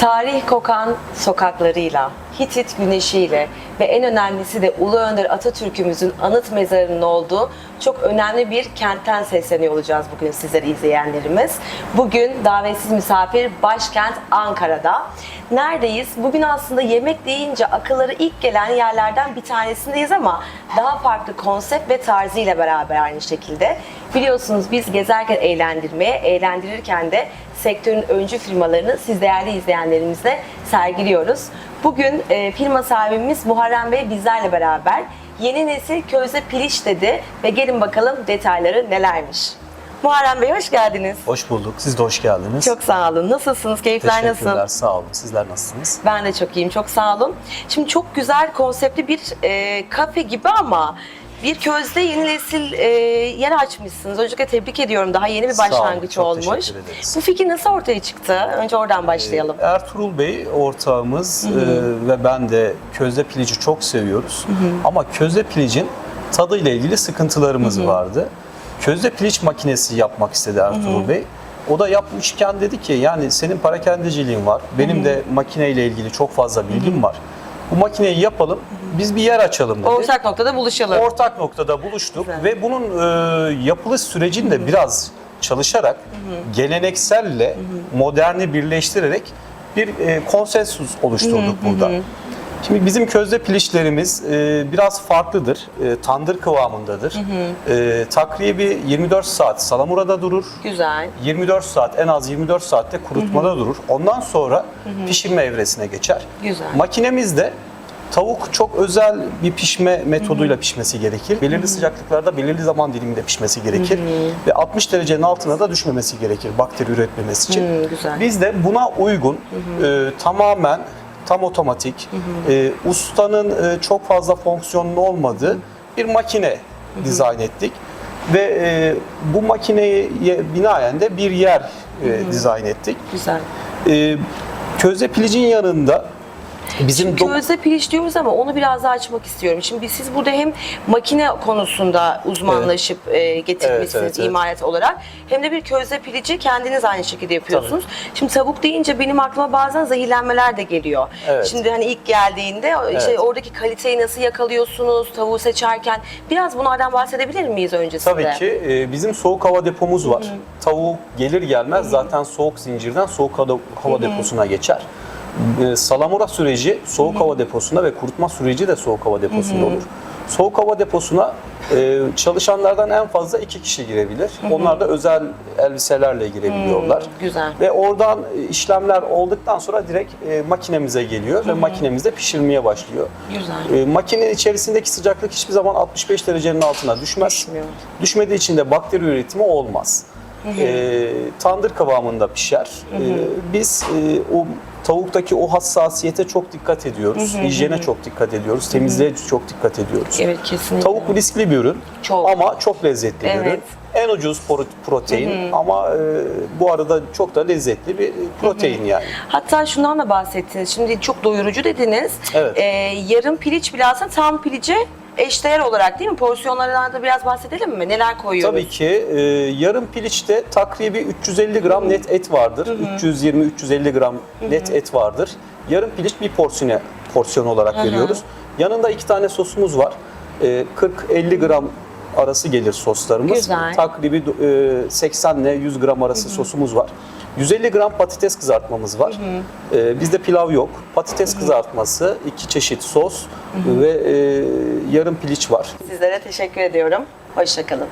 Tarih kokan sokaklarıyla, Hitit güneşiyle ve en önemlisi de Ulu Önder Atatürk'ümüzün anıt mezarının olduğu çok önemli bir kentten sesleniyor olacağız bugün sizleri izleyenlerimiz. Bugün davetsiz misafir başkent Ankara'da. Neredeyiz? Bugün aslında yemek deyince akıllara ilk gelen yerlerden bir tanesindeyiz ama daha farklı konsept ve tarzıyla beraber aynı şekilde. Biliyorsunuz biz gezerken eğlendirmeye, eğlendirirken de sektörün öncü firmalarını siz değerli izleyenlerimizle sergiliyoruz. Bugün e, firma sahibimiz Muharrem Bey bizlerle beraber yeni nesil közde piliç dedi ve gelin bakalım detayları nelermiş. Muharrem Bey hoş geldiniz. Hoş bulduk. Siz de hoş geldiniz. Çok sağ olun. Nasılsınız? Keyifler Teşekkürler. nasıl? Sağ olun. Sizler nasılsınız? Ben de çok iyiyim. Çok sağ olun. Şimdi çok güzel konseptli bir e, kafe gibi ama bir közde yeni nesil e, yer açmışsınız. Öncelikle tebrik ediyorum. Daha yeni bir Sağ olun, başlangıç çok olmuş. teşekkür ederiz. Bu fikir nasıl ortaya çıktı? Önce oradan başlayalım. Ee, Ertuğrul Bey ortağımız e, ve ben de közde pilici çok seviyoruz. Ama közde pilicin tadıyla ilgili sıkıntılarımız vardı. Közde piliç makinesi yapmak istedi Ertuğrul Bey. O da yapmışken dedi ki yani senin parakendeciliğin var. Benim de makineyle ilgili çok fazla bilgim var. Bu makineyi yapalım. Biz bir yer açalım dedi. Ortak noktada buluşalım. ortak noktada buluştuk Güzel. ve bunun e, yapılış sürecinde biraz çalışarak gelenekselle moderni birleştirerek bir e, konsensus oluşturduk burada. Şimdi bizim közde piliçlerimiz e, biraz farklıdır. E, tandır kıvamındadır. E, takribi 24 saat salamurada durur. Güzel. 24 saat en az 24 saatte kurutmada durur. Ondan sonra pişirme evresine geçer. Güzel. Makinemizde tavuk çok özel bir pişme metoduyla pişmesi gerekir. Belirli sıcaklıklarda belirli zaman diliminde pişmesi gerekir ve 60 derecenin altına da düşmemesi gerekir bakteri üretmemesi için. Hmm, güzel. Biz de buna uygun e, tamamen tam otomatik, e, ustanın e, çok fazla fonksiyonun olmadığı bir makine dizayn ettik. Ve e, bu makineye binaen de bir yer e, dizayn ettik. Güzel. E, közde pilicin yanında bizim dok- Közde piliç diyoruz ama onu biraz daha açmak istiyorum. Şimdi siz burada hem makine konusunda uzmanlaşıp e, getirmişsiniz Evet, evet, evet. imalat olarak hem de bir közde pilici kendiniz aynı şekilde yapıyorsunuz. Şimdi tavuk deyince benim aklıma bazen zehirlenmeler de geliyor. Evet. Şimdi hani ilk geldiğinde işte oradaki kaliteyi nasıl yakalıyorsunuz tavuğu seçerken biraz bunlardan bahsedebilir miyiz öncesinde? Tabii ki e, bizim soğuk hava depomuz var. Tavuk gelir gelmez zaten soğuk zincirden soğuk hava, hava deposuna geçer. E, salamura süreci soğuk hava deposunda ve kurutma süreci de soğuk hava deposunda olur. Soğuk hava deposuna e, çalışanlardan en fazla iki kişi girebilir. Onlar da özel elbiselerle girebiliyorlar. Güzel. Ve oradan e, işlemler olduktan sonra direkt e, makinemize geliyor ve makinemizde pişirmeye başlıyor. Güzel. E, makinenin içerisindeki sıcaklık hiçbir zaman 65 derecenin altına düşmez. Düşmüyor. Düşmediği için de bakteri üretimi olmaz. E, tandır kıvamında pişer. E, biz e, o tavuktaki o hassasiyete çok dikkat ediyoruz. Hijyene çok dikkat ediyoruz. Temizliğe çok dikkat ediyoruz. Evet kesinlikle. Tavuk riskli bir ürün Çok. ama çok lezzetli bir Evet. ürün. En ucuz pro- protein ama e, bu arada çok da lezzetli bir protein yani. Hatta şundan da bahsettiniz. Şimdi çok doyurucu dediniz. Evet. Ee, yarım piliç bile aslında tam pilice eşdeğer olarak değil mi? Porsiyonlarından da biraz bahsedelim mi? Neler koyuyoruz? Tabii ki e, yarım piliçte takribi 350 gram net et vardır. 320-350 gram net et vardır. Yarım piliç bir porsiyon porsiyon olarak veriyoruz. Yanında iki tane sosumuz var. E, 40-50 gram arası gelir soslarımız. Güzel. Takribi e, 80 ile 100 gram arası sosumuz var. 150 gram patates kızartmamız var. E, bizde pilav yok. Patates kızartması, iki çeşit sos ve e, yarım piliç var. Sizlere teşekkür ediyorum. Hoşçakalın.